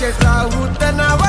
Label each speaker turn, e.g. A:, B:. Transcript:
A: చేస్తావు తనవ?